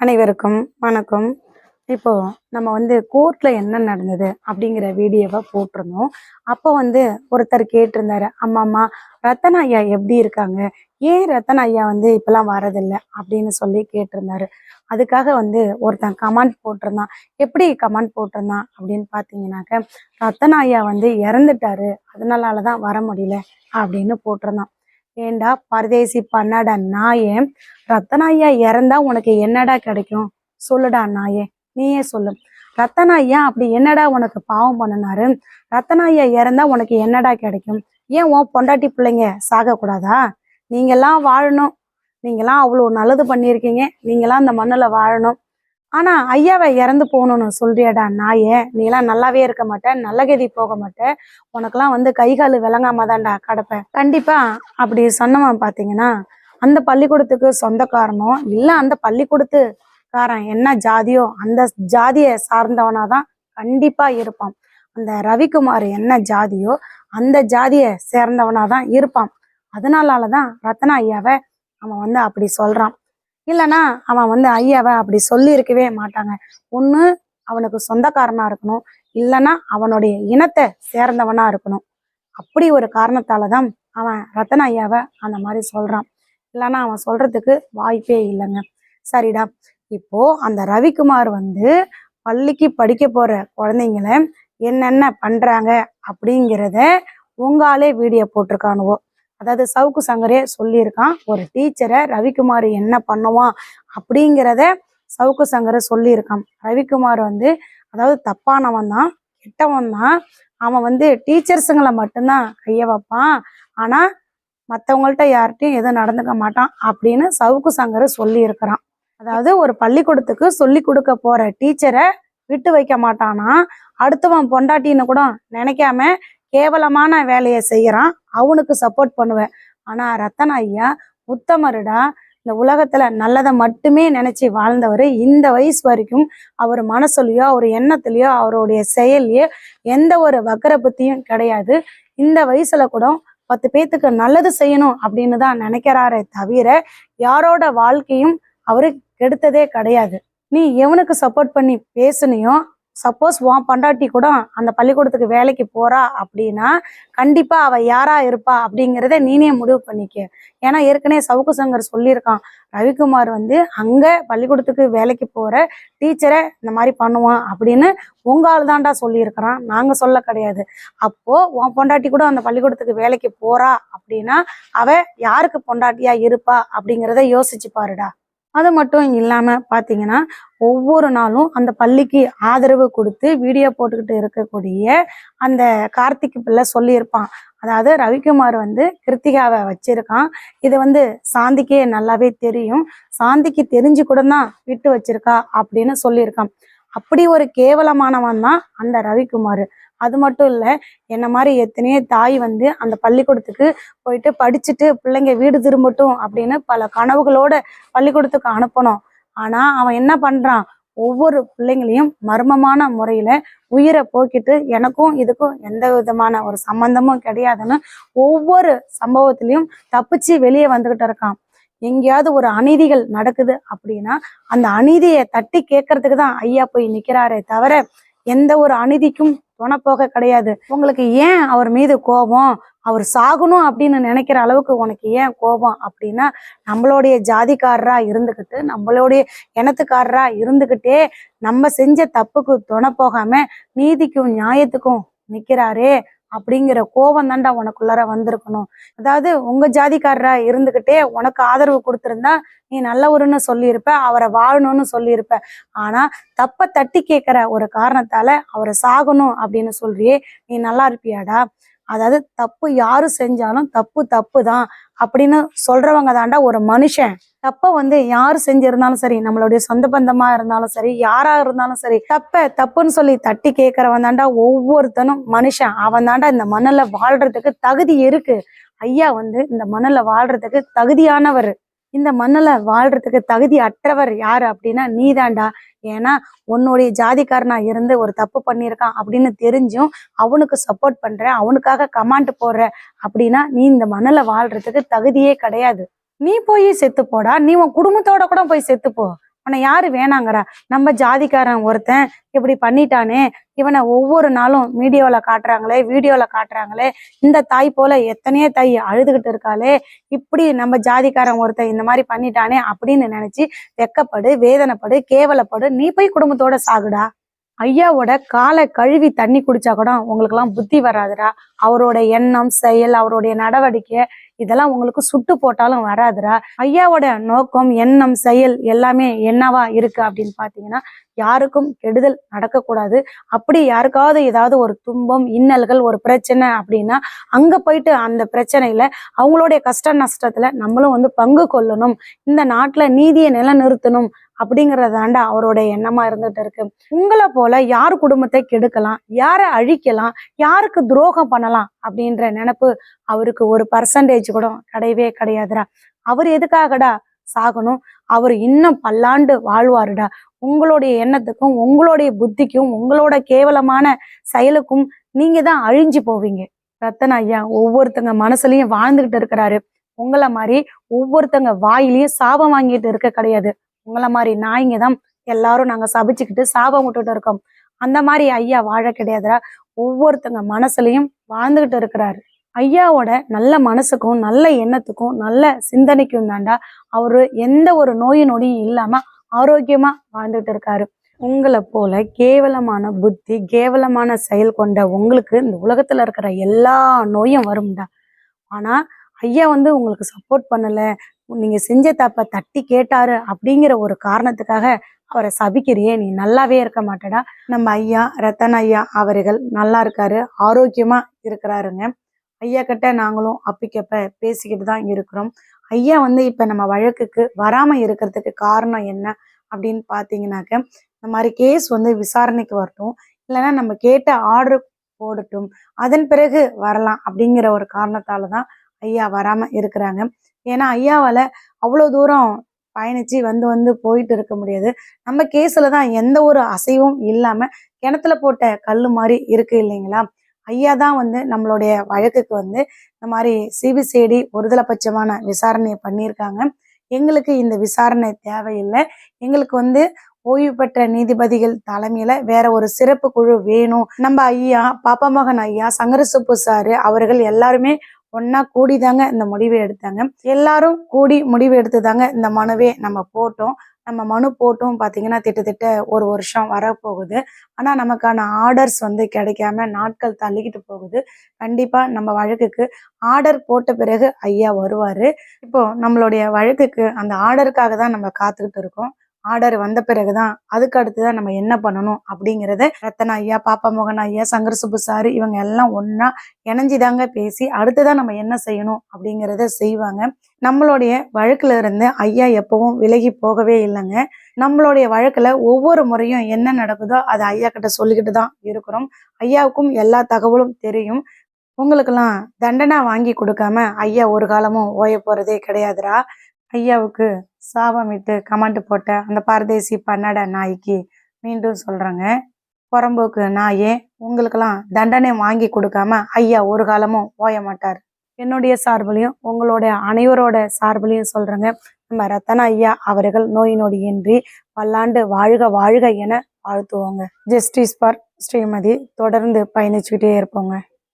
அனைவருக்கும் வணக்கம். இப்போ நம்ம வந்து கோர்ட்ல என்ன நடந்தது அப்படிங்கிற வீடியோவை போட்டிருந்தோம். அப்போ வந்து ஒருத்தர் கேட்டிருந்தாரு அம்மா அம்மா ரத்தன ஐயா எப்படி இருக்காங்க? ஏன் ரத்தன ஐயா வந்து இப்பெல்லாம் வரதில்லை அப்படின்னு சொல்லி கேட்டிருந்தாரு. அதுக்காக வந்து ஒருத்தன் கமெண்ட் போட்டிருந்தான். எப்படி கமெண்ட் போட்டிருந்தான் அப்படின்னு பார்த்தீங்கன்னாக்க ரத்தன ஐயா வந்து இறந்துட்டாரு. அதனால தான் வர முடியல. அப்படின்னு போட்டிருந்தான். ஏண்டா பரதேசி பண்ணாடா நாயே ரத்தனா ஐயா இறந்தா உனக்கு என்னடா கிடைக்கும்? சொல்லுடா நாயே நீயே சொல்லு. ரத்தனா ஐயா அப்படி என்னடா உனக்கு பாவம் பண்ணினாரு? ரத்தனா ஐயா இறந்தா உனக்கு என்னடா கிடைக்கும்? ஏன் உன் பொண்டாட்டி பிள்ளைங்க சாகக்கூடாதா? நீங்கெல்லாம் வாழணும். நீங்களாம் அவ்வளோ நல்லது பண்ணியிருக்கீங்க. நீங்களாம் அந்த மண்ணில் வாழணும். ஆனால் ஐயாவை இறந்து போகணும்னு சொல்றியடா நாயே நீலாம் நல்லாவே இருக்க மாட்டேன் நல்ல கதி போக மாட்டேன் உனக்கெல்லாம் வந்து கை கால் விளங்காம தான்டா கிடப்ப. கண்டிப்பாக அப்படி சொன்னவன் பார்த்தீங்கன்னா அந்த பள்ளிக்கூடத்துக்கு சொந்தக்காரனோ இல்ல அந்த பள்ளிக்கூடத்துக்காரன் என்ன ஜாதியோ அந்த ஜாதியை சார்ந்தவனாதான் கண்டிப்பா இருப்பான். அந்த ரவிக்குமார் என்ன ஜாதியோ அந்த ஜாதியை சேர்ந்தவனாதான் இருப்பான். அதனாலதான் ரத்னா ஐயாவை அவன் வந்து அப்படி சொல்றான். இல்லைன்னா அவன் வந்து ஐயாவை அப்படி சொல்லி இருக்கவே மாட்டாங்க. ஒன்று அவனுக்கு சொந்தக்காரனா இருக்கணும். இல்லைன்னா அவனுடைய இனத்தை சேர்ந்தவனா இருக்கணும். அப்படி ஒரு காரணத்தாலதான் அவன் ரத்தன ஐயாவை அந்த மாதிரி சொல்றான். இல்லைன்னா அவன் சொல்றதுக்கு வாய்ப்பே இல்லைங்க. சரிடா. இப்போ அந்த ரவிக்குமார் வந்து பள்ளிக்கு படிக்க போற குழந்தைங்கள என்னென்ன பண்றாங்க அப்படிங்கிறத உங்காலே வீடியோ போட்டிருக்கானுவோ. அதாவது சவுக்கு சங்கரே சொல்லியிருக்கான் ஒரு டீச்சரை ரவிக்குமார் என்ன பண்ணுவான் அப்படிங்கிறத சவுக்கு சங்கரை சொல்லியிருக்கான். ரவிக்குமார் வந்து அதாவது தப்பானவன் தான் கெட்டவன் தான். அவன் வந்து டீச்சர்ஸுங்களை மட்டும்தான் கைய வைப்பான். ஆனால் மற்றவங்கள்ட்ட யார்கிட்டயும் எதுவும் நடந்துக்க மாட்டான் அப்படின்னு சவுக்கு சங்கர் சொல்லியிருக்கிறான். அதாவது ஒரு பள்ளிக்கூடத்துக்கு சொல்லி கொடுக்க போற டீச்சரை விட்டு வைக்க மாட்டானா? அடுத்தவன் பொண்டாட்டின்னு கூட நினைக்காம கேவலமான வேலையை செய்யறான். அவனுக்கு சப்போர்ட் பண்ணுவேன். ஆனா ரத்தன ஐயா உத்தமருடா இந்த உலகத்துல நல்லதை மட்டுமே நினைச்சு வாழ்ந்தவர் இந்த வயசு வரைக்கும் அவர் மனசுலயோ அவர் எண்ணத்துலயோ அவருடைய செயல்லையோ எந்த ஒரு வக்கர புத்தியும் கிடையாது. இந்த வயசுல கூட பத்து பேத்துக்கு நல்லது செய்யணும் அப்படின்னு தான் நினைக்கிறாரே தவிர யாரோட வாழ்க்கையும் அவரு கெடுத்ததே கிடையாது. நீ எவனுக்கு சப்போர்ட் பண்ணி பேசுனியோ சப்போஸ் உன் பண்டாட்டி கூட அந்த பள்ளிக்கூடத்துக்கு வேலைக்கு போறா அப்படின்னா கண்டிப்பா அவ யாரா இருப்பா அப்படிங்கிறத நீனே முடிவு பண்ணிக்க. ஏன்னா ஏற்கனவே சவுக்கு சங்கர் சொல்லியிருக்கான். ரவிக்குமார் வந்து அங்க பள்ளிக்கூடத்துக்கு வேலைக்கு போற டீச்சரை இந்த மாதிரி பண்ணுவான் அப்படின்னு உங்க ஆள் தான்டா சொல்லியிருக்கிறான். நாங்க சொல்ல கிடையாது. அப்போ உன் பொண்டாட்டி கூட அந்த பள்ளிக்கூடத்துக்கு வேலைக்கு போறா அப்படின்னா அவ யாருக்கு பொண்டாட்டியா இருப்பா அப்படிங்கிறத யோசிச்சு பாருடா. அது மட்டும் இல்லாமல் பார்த்தீங்கன்னா ஒவ்வொரு நாளும் அந்த பள்ளிக்கு ஆதரவு கொடுத்து வீடியோ போட்டுக்கிட்டு இருக்கக்கூடிய அந்த கார்த்திக் பிள்ளை சொல்லியிருப்பான். அதாவது ரவிக்குமார் வந்து கிருத்திகாவை வச்சிருக்கான். இது வந்து சாந்திக்கே நல்லாவே தெரியும். சாந்திக்கு தெரிஞ்சு கூட தான் விட்டு வச்சிருக்கா அப்படின்னு சொல்லியிருக்கான். அப்படி ஒரு கேவலமானவன் தான் அந்த ரவிக்குமார். அது மட்டும் இல்லை என்ன மாதிரி எத்தனையோ தாய் வந்து அந்த பள்ளிக்கூடத்துக்கு போயிட்டு படிச்சுட்டு பிள்ளைங்க வீடு திரும்பட்டும் அப்படின்னு பல கனவுகளோட பள்ளிக்கூடத்துக்கு அனுப்பணும். ஆனா அவன் என்ன பண்றான்? ஒவ்வொரு பிள்ளைங்களையும் மர்மமான முறையில உயிரை போக்கிட்டு எனக்கும் இதுக்கும் எந்த விதமான ஒரு சம்பந்தமும் கிடையாதுன்னு ஒவ்வொரு சம்பவத்திலையும் தப்பிச்சு வெளியே வந்துக்கிட்டு இருக்கான். எங்கேயாவது ஒரு அநீதிகள் நடக்குது அப்படின்னா அந்த அநீதியை தட்டி கேட்கறதுக்கு தான் ஐயா போய் நிக்கிறாரே தவிர எந்த ஒரு அநீதிக்கும் துணப்போக கிடையாது. உங்களுக்கு ஏன் அவர் மீது கோபம்? அவர் சாகணும் அப்படின்னு நினைக்கிற அளவுக்கு உனக்கு ஏன் கோபம் அப்படின்னா நம்மளுடைய ஜாதிக்காரரா இருந்துக்கிட்டு நம்மளுடைய இனத்துக்காரரா இருந்துக்கிட்டே நம்ம செஞ்ச தப்புக்கு துணை போகாம நீதிக்கும் நியாயத்துக்கும் நிற்கிறாரே அப்படிங்கிற கோபம் தாண்டா உனக்குள்ளார வந்திருக்கணும். அதாவது உங்க ஜாதிக்காரரா இருந்துகிட்டே உனக்கு ஆதரவு கொடுத்துருந்தா நீ நல்லவருன்னு சொல்லியிருப்ப அவரை வாழணும்னு சொல்லியிருப்ப. ஆனா தப்ப தட்டி கேட்கிற ஒரு காரணத்தால அவரை சாகணும் அப்படின்னு சொல்றியே நீ நல்லா இருப்பியாடா? அதாவது தப்பு யாரு செஞ்சாலும் தப்பு தப்பு தான் அப்படின்னு சொல்றவங்க தாண்டா ஒரு மனுஷன். தப்ப வந்து யாரு செஞ்சிருந்தாலும் சரி நம்மளுடைய சொந்த பந்தமா இருந்தாலும் சரி யாரா இருந்தாலும் சரி தப்ப தப்புன்னு சொல்லி தட்டி கேட்கறவன் தாண்டா ஒவ்வொருத்தனும் மனுஷன். அவன் தாண்டா இந்த மணல வாழ்றதுக்கு தகுதி இருக்கு. ஐயா வந்து இந்த மண்ணுல வாழ்றதுக்கு தகுதியானவர். இந்த மண்ணில் வாழ்றதுக்கு தகுதி அற்றவர் யாரு அப்படின்னா நீதாண்டா ஏன்னா உன்னுடைய ஜாதிக்காரனா இருந்து ஒரு தப்பு பண்ணியிருக்கான் அப்படின்னு தெரிஞ்சும் அவனுக்கு சப்போர்ட் பண்ற அவனுக்காக கமாண்ட் போடுற அப்படின்னா நீ இந்த மணல வாழ்றதுக்கு தகுதியே கிடையாது. நீ போய் செத்து போடா. நீ உன் குடும்பத்தோட கூட போய் செத்து போ. உன்னை யாரு வேணாங்கடா நம்ம ஜாதிக்காரன் ஒருத்தன் இப்படி பண்ணிட்டானே. இவனை ஒவ்வொரு நாளும் மீடியாவில் காட்டுறாங்களே வீடியோவில் காட்டுறாங்களே. இந்த தாய் போல எத்தனையோ தாய் அழுதுகிட்டு இருக்காளே. இப்படி நம்ம ஜாதிக்காரன் ஒருத்தன் இந்த மாதிரி பண்ணிட்டானே அப்படின்னு நினைச்சு வெக்கப்படு வேதனைப்படு கேவலப்படு. நீ போய் குடும்பத்தோட சாகுடா. ஐயாவோட காலை கழுவி தண்ணி குடிச்சா கூட உங்களுக்கு எல்லாம் புத்தி வராதுடா. அவரோட எண்ணம் செயல் அவருடைய நடவடிக்கை இதெல்லாம் உங்களுக்கு சுட்டு போட்டாலும் வராதுடா. ஐயாவோட நோக்கம் எண்ணம் செயல் எல்லாமே என்னவா இருக்கு அப்படின்னு பாத்தீங்கன்னா யாருக்கும் கெடுதல் நடக்கக்கூடாது. அப்படி யாருக்காவது ஏதாவது ஒரு துன்பம் இன்னல்கள் ஒரு பிரச்சனை அப்படின்னா அங்க போயிட்டு அந்த பிரச்சனையில அவங்களுடைய கஷ்ட நஷ்டத்துல நம்மளும் வந்து பங்கு கொள்ளணும். இந்த நாட்டுல நீதியை நிலைநிறுத்தணும் அப்படிங்கிறதாண்டா அவரோட எண்ணமா இருந்துட்டு இருக்கு. உங்களை போல யார் குடும்பத்தை கெடுக்கலாம் யாரை அழிக்கலாம் யாருக்கு துரோகம் பண்ணலாம் அப்படின்ற நினப்பு அவருக்கு ஒரு பர்சன்டேஜ் கூட கிடையவே கிடையாதுடா. அவர் எதுக்காகடா சாகணும்? அவர் இன்னும் பல்லாண்டு வாழ்வாருடா. உங்களுடைய எண்ணத்துக்கும் உங்களுடைய புத்திக்கும் உங்களோட கேவலமான செயலுக்கும் நீங்க தான் அழிஞ்சு போவீங்க. ரத்தன ஐயா ஒவ்வொருத்தங்க மனசுலயும் வாழ்ந்துகிட்டு இருக்கிறாரு. உங்களை மாதிரி ஒவ்வொருத்தங்க வாயிலையும் சாபம் வாங்கிட்டு இருக்க கிடையாது. உங்களை மாதிரி நாய்ங்க தான் எல்லாரும் நாங்கள் சபிச்சுக்கிட்டு சாபம் விட்டுட்டு இருக்கோம். அந்த மாதிரி ஐயா வாழ கிடையாதுடா. ஒவ்வொருத்தங்க மனசுலையும் வாழ்ந்துகிட்டு இருக்கிறாரு. ஐயாவோட நல்ல மனசுக்கும் நல்ல எண்ணத்துக்கும் நல்ல சிந்தனைக்கும் தாண்டா அவரு எந்த ஒரு நோய் நொடியும் இல்லாம ஆரோக்கியமா வாழ்ந்துட்டு இருக்காரு. உங்களை போல கேவலமான புத்தி கேவலமான செயல் கொண்ட உங்களுக்கு இந்த உலகத்துல இருக்கிற எல்லா நோயும் வரும்டா. ஆனா ஐயா வந்து உங்களுக்கு சப்போர்ட் பண்ணல நீங்க செஞ்ச தப்ப தட்டி கேட்டாரு அப்படிங்கிற ஒரு காரணத்துக்காக அவரை சபிக்கிறியே நீ நல்லாவே இருக்க மாட்டேடா. நம்ம ஐயா ரத்தன் ஐயா அவர்கள் நல்லா இருக்காரு ஆரோக்கியமா இருக்கிறாருங்க. ஐயா கிட்ட நாங்களும் அப்பிக்கப்ப பேசிக்கிட்டு தான் இருக்கிறோம். ஐயா வந்து இப்ப நம்ம வழக்குக்கு வராம இருக்கிறதுக்கு காரணம் என்ன அப்படின்னு பாத்தீங்கன்னாக்க இந்த மாதிரி கேஸ் வந்து விசாரணைக்கு வரட்டும் இல்லைன்னா நம்ம கேட்ட ஆர்டர் போடட்டும் அதன் பிறகு வரலாம் அப்படிங்கிற ஒரு காரணத்தால தான் ஐயா வராம இருக்கிறாங்க. ஏன்னா ஐயாவால் அவ்வளோ தூரம் பயணித்து வந்து வந்து போயிட்டு இருக்க முடியாது. நம்ம கேஸில் தான் எந்த ஒரு அசைவும் இல்லாமல் கிணத்துல போட்ட கல் மாதிரி இருக்குது இல்லைங்களா? ஐயா தான் வந்து நம்மளுடைய வழக்குக்கு வந்து இந்த மாதிரி சிபிசிஐடி ஒருதலைபட்சமான விசாரணையை பண்ணியிருக்காங்க. எங்களுக்கு இந்த விசாரணை தேவையில்லை. எங்களுக்கு வந்து ஓய்வு பெற்ற நீதிபதிகள் தலைமையில வேற ஒரு சிறப்பு குழு வேணும். நம்ம ஐயா பாப்பா மகன் ஐயா சங்கரசுப்பு சாரு அவர்கள் எல்லாருமே ஒன்னா கூடிதாங்க இந்த முடிவை எடுத்தாங்க. எல்லாரும் கூடி முடிவு எடுத்து தாங்க இந்த மனுவே நம்ம போட்டோம். நம்ம மனு போட்டும் பார்த்தீங்கன்னா திட்டத்திட்ட ஒரு வருஷம் வரப்போகுது. ஆனால் நமக்கான ஆர்டர்ஸ் வந்து கிடைக்காம நாட்கள் தள்ளிக்கிட்டு போகுது. கண்டிப்பாக நம்ம வழக்குக்கு ஆர்டர் போட்ட பிறகு ஐயா வருவார். இப்போது நம்மளுடைய வழக்குக்கு அந்த ஆர்டருக்காக தான் நம்ம காத்துக்கிட்டு இருக்கோம். ஆர்டர் வந்த பிறகுதான் அதுக்கு அடுத்து தான் நம்ம என்ன பண்ணணும் அப்படிங்கிறத ரத்தன ஐயா பாப்பா மோகன் ஐயா சங்கர் சுப்பு சாரு இவங்க எல்லாம் ஒண்ணா இணைஞ்சிதாங்க பேசி அடுத்ததான் நம்ம என்ன செய்யணும் அப்படிங்கிறத செய்வாங்க. நம்மளுடைய வழக்குல இருந்து ஐயா எப்பவும் விலகி போகவே இல்லைங்க. நம்மளுடைய வழக்குல ஒவ்வொரு முறையும் என்ன நடக்குதோ அதை ஐயா கிட்ட சொல்லிக்கிட்டு தான் இருக்கிறோம். ஐயாவுக்கும் எல்லா தகவலும் தெரியும். உங்களுக்கெல்லாம் தண்டனை வாங்கி கொடுக்காம ஐயா ஒரு காலமும் ஓய போறதே கிடையாதுடா. ஐயாவுக்கு சாபமிட்டு கமெண்ட் போட்ட அந்த பரதேசி பன்னட நாய்க்கு மீண்டும் சொல்கிறேங்க புறம்போக்கு நாயே உங்களுக்கெல்லாம் தண்டனை வாங்கி கொடுக்காம ஐயா ஒரு காலமும் ஓய மாட்டார். என்னுடைய சார்பிலையும் உங்களோட அனைவரோட சார்பிலையும் சொல்கிறேங்க நம்ம ரத்தன ஐயா அவர்கள் நோய் நொடியின்றி பல்லாண்டு வாழ்க வாழ்க என வாழ்த்துவோங்க. ஜஸ்டிஸ் ஃபார் ஸ்ரீமதி தொடர்ந்து பயணிச்சுக்கிட்டே இருப்போங்க.